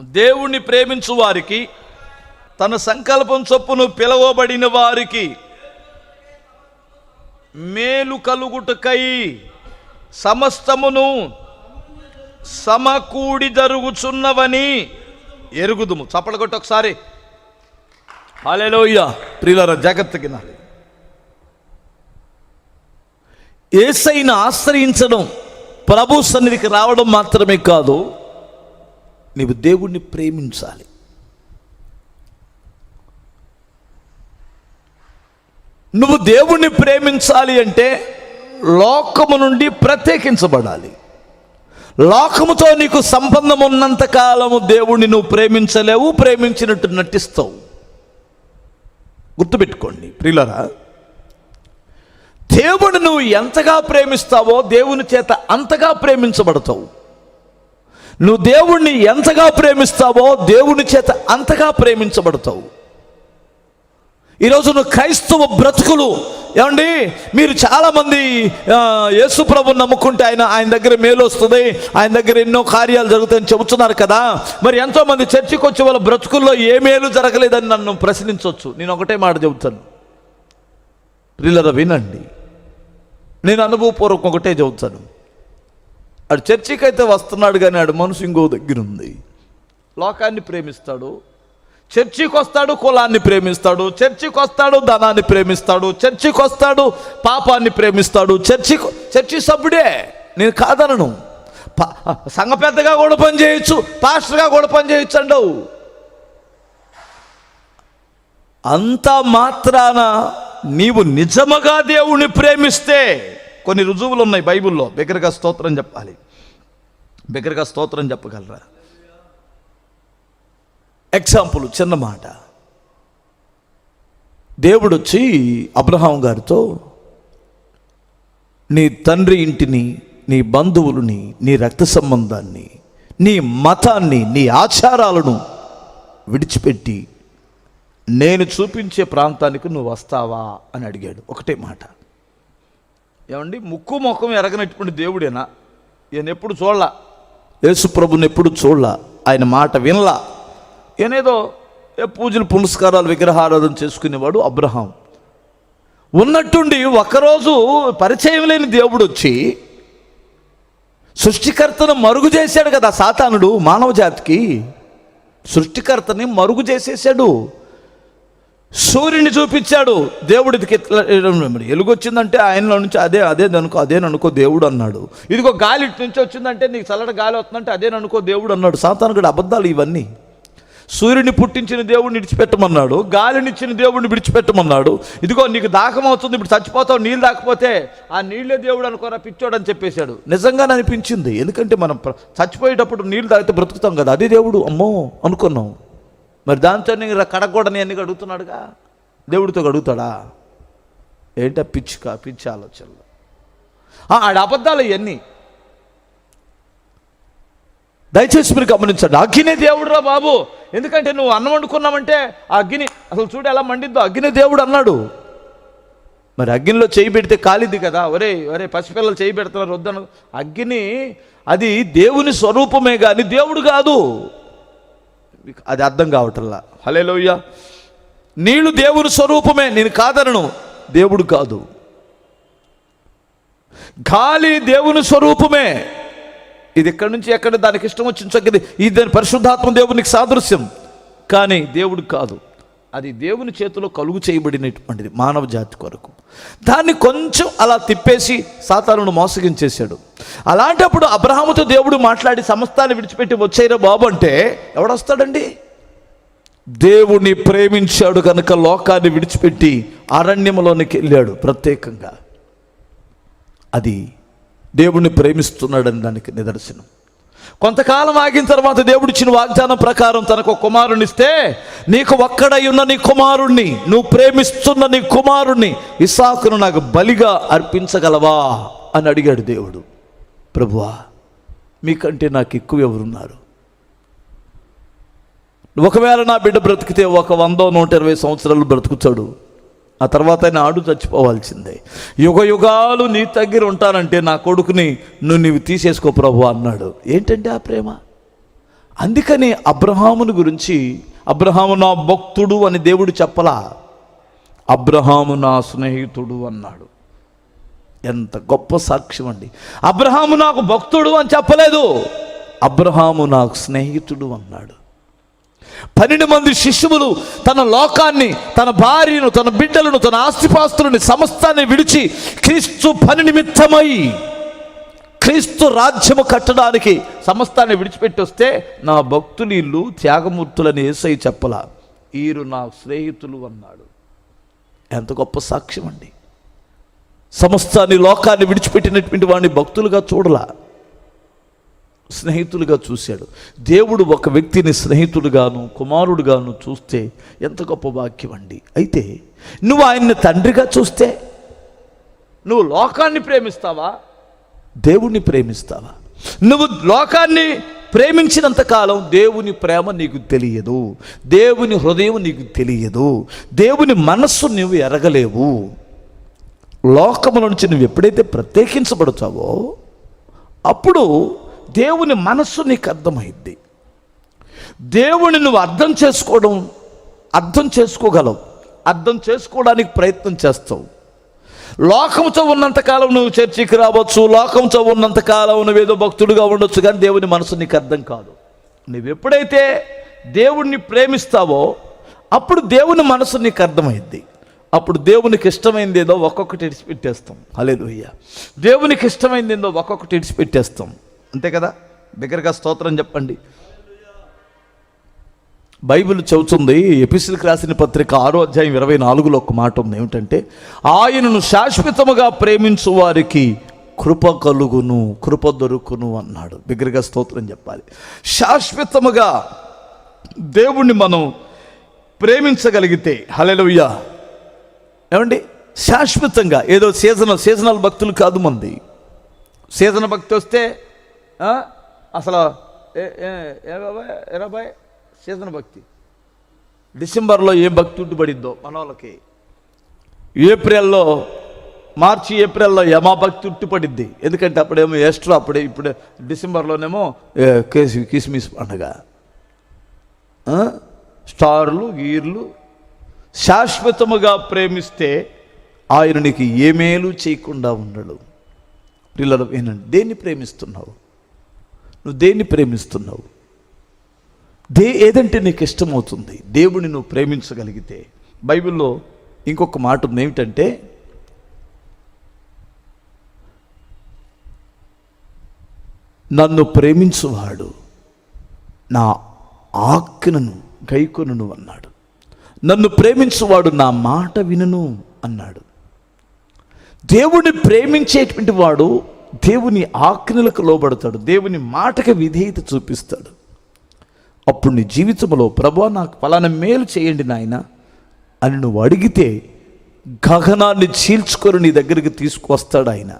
దేవుణ్ణి ప్రేమించు వారికి తన సంకల్పం చొప్పును పిలవబడిన వారికి మేలు కలుగుటకై సమస్తమును సమకూడి జరుగుచున్నవని ఎరుగుదుము. చప్పలు కొట్టి ఒకసారి. హాలేలోయ్య ప్రియుల జాగ్రత్తకి నాలి ఏసైని ఆశ్రయించడం ప్రభు సన్నిధికి రావడం మాత్రమే కాదు నీవు దేవుణ్ణి ప్రేమించాలి. నువ్వు దేవుణ్ణి ప్రేమించాలి అంటే లోకము నుండి ప్రత్యేకించబడాలి. లోకముతో నీకు సంబంధం ఉన్నంత కాలము దేవుణ్ణి నువ్వు ప్రేమించలేవు ప్రేమించినట్టు నటిస్తావు. గుర్తుపెట్టుకోండి ప్రియులరా. దేవుడు నువ్వు ఎంతగా ప్రేమిస్తావో దేవుని చేత అంతగా ప్రేమించబడతావు. నువ్వు దేవుణ్ణి ఎంతగా ప్రేమిస్తావో దేవుని చేత అంతగా ప్రేమించబడతావు. ఈరోజు నువ్వు క్రైస్తవ బ్రతుకులు. ఏమండి? మీరు చాలామంది యేసు ప్రభు నమ్ముకుంటే ఆయన ఆయన దగ్గర మేలు వస్తుంది. ఆయన దగ్గర ఎన్నో కార్యాలు జరుగుతాయని చెబుతున్నారు కదా. మరి ఎంతోమంది చర్చికి వచ్చే వాళ్ళ బ్రతుకుల్లో ఏ మేలు జరగలేదని నన్ను ప్రశ్నించవచ్చు నేను ఒకటే మాట చెబుతాను. ప్రిల్లర వినండి. నేను అనుభవపూర్వకం ఒకటే చెబుతాను. ఆడు చర్చికి అయితే వస్తున్నాడు కానీ ఆడు మనసు ఇంకో దగ్గర ఉంది లోకాన్ని ప్రేమిస్తాడు. చర్చికి వస్తాడు కులాన్ని ప్రేమిస్తాడు. చర్చికి వస్తాడు ధనాన్ని ప్రేమిస్తాడు. చర్చికి వస్తాడు పాపాన్ని ప్రేమిస్తాడు. చర్చి చర్చి సభ్యుడే. నేను కాదనను. పా- సంఘ పెద్దగా కూడా పని చేయొచ్చు పాస్టర్గా కూడా పని చేయొచ్చు అండవు అంత మాత్రాన నీవు నిజముగా దేవుణ్ణి ప్రేమిస్తే కొన్ని రుజువులు ఉన్నాయి బైబిల్లో. బిగ్గరగా స్తోత్రం చెప్పాలి. బిగ్గరగా స్తోత్రం చెప్పగలరా? ఎగ్జాంపుల్ చిన్న మాట. దేవుడు వచ్చి అబ్రహాం గారితో నీ తండ్రి ఇంటిని నీ బంధువులని నీ రక్త సంబంధాన్ని నీ మతాన్ని నీ ఆచారాలను విడిచిపెట్టి నేను చూపించే ప్రాంతానికి నువ్వు వస్తావా? అని అడిగాడు. ఒకటే మాట. ఏమండి? ముక్కు ముఖం ఎరగనటువంటి దేవుడేనా? ఈయన ఎప్పుడు చూడలా? యేసు ప్రభుని ఎప్పుడు చూడలా? ఆయన మాట వినలా? ఏనేదో ఏ పూజలు పునస్కారాలు విగ్రహారాధన చేసుకునేవాడు అబ్రహాం. ఉన్నట్టుండి ఒకరోజు పరిచయం లేని దేవుడు వచ్చి సృష్టికర్తను మరుగు చేశాడు కదా సాతానుడు మానవ జాతికి. సృష్టికర్తని మరుగు చేసేసాడు సూర్యుని చూపించాడు. దేవుడికి ఎట్లా ఎలుగు వచ్చిందంటే ఆయనలో నుంచి అదే అదే అనుకో అదే అనుకో దేవుడు అన్నాడు. ఇదిగో గాలి ఇటు నుంచి వచ్చిందంటే నీకు చల్లటి గాలి వస్తుందంటే అదే అనుకో దేవుడు అన్నాడు. సాతానుడు అబద్ధాలు ఇవన్నీ. సూర్యుని పుట్టించిన దేవుడిని విడిచిపెట్టమన్నాడు గాలినిచ్చిన దేవుడిని విడిచిపెట్టమన్నాడు. ఇదిగో నీకు దాహం అవుతుంది ఇప్పుడు చచ్చిపోతావు నీళ్ళు దాకపోతే ఆ నీళ్ళే దేవుడు అనుకోరా పిచ్చోడు అని చెప్పేశాడు. నిజంగానే అనిపించింది. ఎందుకంటే మనం చచ్చిపోయేటప్పుడు నీళ్ళు తాగితే బ్రతుకుతాం కదా అది దేవుడు. అమ్మో అనుకున్నాం. మరి దాంతో నేను కడగకూడని అన్ని అడుగుతున్నాడుగా దేవుడితో అడుగుతాడా ఏంటా పిచ్చుక పిచ్చి ఆలోచనలు? ఆ, ఆడ అబద్ధాలు ఇవన్నీ. దయచేసి మీరు గమనించండి. అగ్గినే దేవుడురా బాబు. ఎందుకంటే నువ్వు అన్నం వండుకున్నామంటే ఆ అగ్గిని అసలు చూడు ఎలా మండిద్దో. అగ్గినే దేవుడు అన్నాడు. మరి అగ్గినిలో చేయి పెడితే కాలిద్ది కదా. ఒరే ఒరే పసిపిల్లలు చేయి పెడుతున్నారు వద్దను. అగ్గిని అది దేవుని స్వరూపమే కానీ దేవుడు కాదు. మీకు అది అర్థం కావటంలా. హలేలోయ్య నీళ్ళు దేవుని స్వరూపమే నేను కాదనను. దేవుడు కాదు. గాలి దేవుని స్వరూపమే. ఇది ఎక్కడి నుంచి ఎక్కడ దానికి ఇష్టం వచ్చిన చక్కది ఇది దాని పరిశుద్ధాత్మ దేవునికి సాదృశ్యం. కానీ దేవుడు కాదు. అది దేవుని చేతిలో కలుగు చేయబడినటువంటిది మానవ జాతి కొరకు. దాన్ని కొంచెం అలా తిప్పేసి సాతారును మోసగించేశాడు. అలాంటప్పుడు అబ్రహాముతో దేవుడు మాట్లాడి సమస్తాన్ని విడిచిపెట్టి వచ్చేరా బాబు అంటే ఎవడొస్తాడండి? దేవుని ప్రేమించాడు కనుక లోకాన్ని విడిచిపెట్టి అరణ్యములోనికి వెళ్ళాడు ప్రత్యేకంగా. అది దేవుణ్ణి ప్రేమిస్తున్నాడని దానికి నిదర్శనం. కొంతకాలం ఆగిన తర్వాత దేవుడు ఇచ్చిన వాగ్దానం ప్రకారం తనకు ఒక కుమారునిస్తే నీకు ఒక్కడై ఉన్న నీ కుమారుణ్ణి నువ్వు ప్రేమిస్తున్న నీ కుమారుణ్ణి ఇసాకును నాకు బలిగా అర్పించగలవా అని అడిగాడు దేవుడు. ప్రభువా మీకంటే నాకు ఎక్కువ ఎవరున్నారు? ఒకవేళ నా బిడ్డ బ్రతికితే ఒక వందో నూట ఇరవై సంవత్సరాలు బ్రతుకుతాడు. ఆ తర్వాత ఆయన ఆడు చచ్చిపోవాల్సిందే. యుగ యుగాలు నీ దగ్గర ఉంటానంటే నా కొడుకుని నువ్వు నీవు తీసేసుకో ప్రభు అన్నాడు. ఏంటంటే ఆ ప్రేమ? అందుకని అబ్రహాముని గురించి అబ్రహాము నా భక్తుడు అని దేవుడు చెప్పలా? అబ్రహాము నా స్నేహితుడు అన్నాడు. ఎంత గొప్ప సాక్ష్యం అండి. అబ్రహాము నాకు భక్తుడు అని చెప్పలేదు. అబ్రహాము నాకు స్నేహితుడు అన్నాడు. పన్నెండు మంది శిష్యులు తన లోకాన్ని తన భార్యను తన బిడ్డలను తన ఆస్తిపాస్తులను సమస్తాన్ని విడిచి క్రీస్తు పని నిమిత్తమై క్రీస్తు రాజ్యము కట్టడానికి సమస్తాన్ని విడిచిపెట్టి వస్తే నా భక్తులు త్యాగమూర్తులని ఏసై చెప్పలా. వీరు నా స్నేహితులు అన్నాడు. ఎంత గొప్ప సాక్ష్యం అండి. సమస్తాన్ని లోకాన్ని విడిచిపెట్టినటువంటి వాడిని భక్తులుగా చూడలా. స్నేహితులుగా చూశాడు. దేవుడు ఒక వ్యక్తిని స్నేహితుడుగాను కుమారుడుగాను చూస్తే ఎంత గొప్ప వాక్యం అండి. అయితే నువ్వు ఆయన్ని తండ్రిగా చూస్తే నువ్వు లోకాన్ని ప్రేమిస్తావా? దేవుణ్ణి ప్రేమిస్తావా? నువ్వు లోకాన్ని ప్రేమించినంత కాలం దేవుని ప్రేమ నీకు తెలియదు. దేవుని హృదయం నీకు తెలియదు. దేవుని మనస్సు నువ్వు ఎరగలేవు. లోకముల నుంచి నువ్వు ఎప్పుడైతే ప్రత్యేకించబడతావో అప్పుడు దేవుని మనస్సు నీకు అర్థమైద్ది. దేవుని నువ్వు అర్థం చేసుకోవడం అర్థం చేసుకోగలవు. అర్థం చేసుకోవడానికి ప్రయత్నం చేస్తావు. లోకంతో ఉన్నంతకాలం నువ్వు చర్చికి రావచ్చు లోకంతో ఉన్నంతకాలం నువ్వేదో భక్తుడిగా ఉండొచ్చు కానీ దేవుని మనసు నీకు అర్థం కాదు. నువ్వు ఎప్పుడైతే దేవుణ్ణి ప్రేమిస్తావో అప్పుడు దేవుని మనసు నీకు అర్థమైద్ది. అప్పుడు దేవునికి ఇష్టమైంది ఏదో ఒక్కొక్కటి ఇడిచిపెట్టేస్తాం. హలేలుయ్య దేవునికి ఇష్టమైంది ఏందో ఒక్కొక్కటి ఇడిచిపెట్టేస్తాం. అంతే కదా? దగ్గరగా స్తోత్రం చెప్పండి. బైబిల్ చెబుతుంది ఎపిసిల్కి రాసిన పత్రిక ఆరో అధ్యాయం ఇరవై నాలుగులో ఒక మాట ఉంది. ఏమిటంటే ఆయనను శాశ్వతముగా ప్రేమించు వారికి కృప కలుగును కృప దొరుకును అన్నాడు. బిగ్గరగా స్తోత్రం చెప్పాలి. శాశ్వతముగా దేవుణ్ణి మనం ప్రేమించగలిగితే హలెలుయ్య ఏమండి? శాశ్వతంగా. ఏదో సీజనల్ సీజనల్ భక్తులు కాదు మంది. సీజన్ భక్తి వస్తే అసలు ఏ- సీజన సీజన్ భక్తి. డిసెంబర్లో ఏ భక్తి ఉట్టుబడిద్దో మన వాళ్ళకి ఏప్రిల్లో మార్చి ఏప్రిల్లో యమా భక్తి ఉట్టుపడిద్ది. ఎందుకంటే అప్పుడేమో ఎస్ట్రో అప్పుడే ఇప్పుడు డిసెంబర్లోనేమో కేసు కిస్మిస్ పండగ. స్టార్లు గీర్లు శాశ్వతముగా ప్రేమిస్తే ఆయన నీకు ఏ మేలు చేయకుండా ఉండడు. పిల్లలు ఏనండి దేన్ని ప్రేమిస్తున్నావు? నువ్వు దేన్ని ప్రేమిస్తున్నావు? దే ఏదంటే నీకు ఇష్టమవుతుంది? దేవుని నువ్వు ప్రేమించగలిగితే. బైబిల్లో ఇంకొక మాట ఉంది ఏమిటంటే నన్ను ప్రేమించువాడు నా ఆజ్ఞను గైకొనును అన్నాడు. నన్ను ప్రేమించువాడు నా మాట వినును అన్నాడు. దేవుని ప్రేమించేటువంటి వాడు దేవుని ఆజ్ఞలకు లోబడతాడు దేవుని మాటకి విధేయత చూపిస్తాడు. అప్పుడు నీ జీవితంలో ప్రభా నాకు ఫలానా మేలు చేయండి నాయన అని నువ్వు అడిగితే గగనాన్ని చీల్చుకొని నీ దగ్గరికి తీసుకొస్తాడు ఆయన.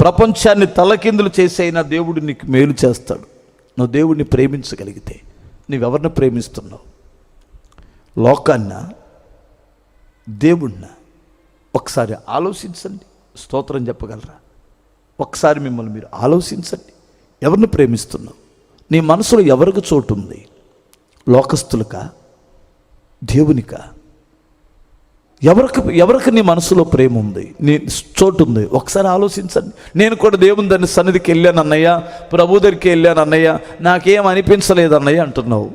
ప్రపంచాన్ని తలకిందులు చేసి అయినా దేవుడు నీకు మేలు చేస్తాడు. నువ్వు దేవుడిని ప్రేమించగలిగితే నువ్వెవరిని ప్రేమిస్తున్నావు? లోకాన్న దేవుణ్ణ ఒకసారి ఆలోచించండి. స్తోత్రం చెప్పగలరా? ఒకసారి మిమ్మల్ని మీరు ఆలోచించండి. ఎవరిని ప్రేమిస్తున్నావు? నీ మనసులో ఎవరికి చోటు ఉంది? లోకస్తులక? దేవునికా? ఎవరికి ఎవరికి నీ మనసులో ప్రేమ ఉంది? నీ చోటు ఉంది? ఒకసారి ఆలోచించండి. నేను కూడా దేవుని దాని సన్నిధికి వెళ్ళాను అన్నయ్య. ప్రభు దగ్గరికి వెళ్ళాను అన్నయ్య. నాకేం అనిపించలేదు అన్నయ్య అంటున్నావు.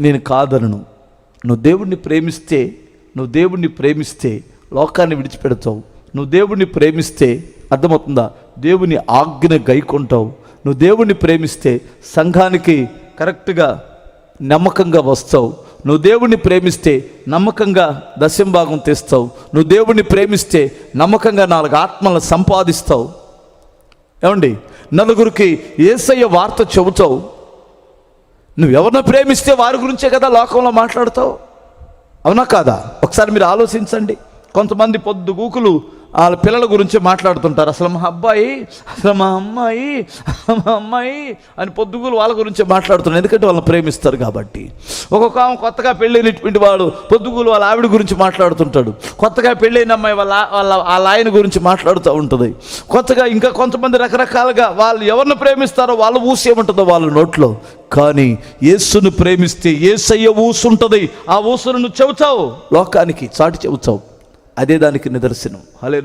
నేను కాదనను. నువ్వు దేవుణ్ణి ప్రేమిస్తే నువ్వు దేవుణ్ణి ప్రేమిస్తే లోకాన్ని విడిచిపెడతావు. నువ్వు దేవుణ్ణి ప్రేమిస్తే అర్థమవుతుందా? దేవుని ఆజ్ఞ గైకొంటావు. నువ్వు దేవుణ్ణి ప్రేమిస్తే సంఘానికి కరెక్ట్గా నమ్మకంగా వస్తావు. నువ్వు దేవుణ్ణి ప్రేమిస్తే నమ్మకంగా దశంభాగం తెస్తావు. నువ్వు దేవుణ్ణి ప్రేమిస్తే నమ్మకంగా నాలుగు ఆత్మలను సంపాదిస్తావు. ఏమండి? నలుగురికి ఏసయ్య వార్త చెబుతావు. నువ్వు ఎవరిని ప్రేమిస్తే వారి గురించే కదా లోకంలో మాట్లాడతావు? అవునా కాదా? ఒకసారి మీరు ఆలోచించండి. కొంతమంది పొద్దు గూకులు వాళ్ళ పిల్లల గురించి మాట్లాడుతుంటారు. అసలు మా అబ్బాయి అసలు మా అమ్మాయి మా అమ్మాయి అని పొద్దుగులు వాళ్ళ గురించి మాట్లాడుతున్నారు ఎందుకంటే వాళ్ళని ప్రేమిస్తారు కాబట్టి. ఒక్కొక్క ఆమె కొత్తగా పెళ్ళైనటువంటి వాడు పొద్దుగులు వాళ్ళ ఆవిడ గురించి మాట్లాడుతుంటాడు. కొత్తగా పెళ్ళైన అమ్మాయి వాళ్ళ వాళ్ళ వాళ్ళ ఆయన గురించి మాట్లాడుతూ ఉంటుంది. కొత్తగా ఇంకా కొంతమంది రకరకాలుగా వాళ్ళు ఎవరిని ప్రేమిస్తారో వాళ్ళ ఊసి ఏముంటుందో వాళ్ళ నోట్లో. కానీ యేసును ప్రేమిస్తే ఏసయ్య ఊసు ఉంటుంది ఆ ఊసును నువ్వు చెబుతావు. లోకానికి చాటి చెబుతావు. అదే దానికి నిదర్శనం. హలే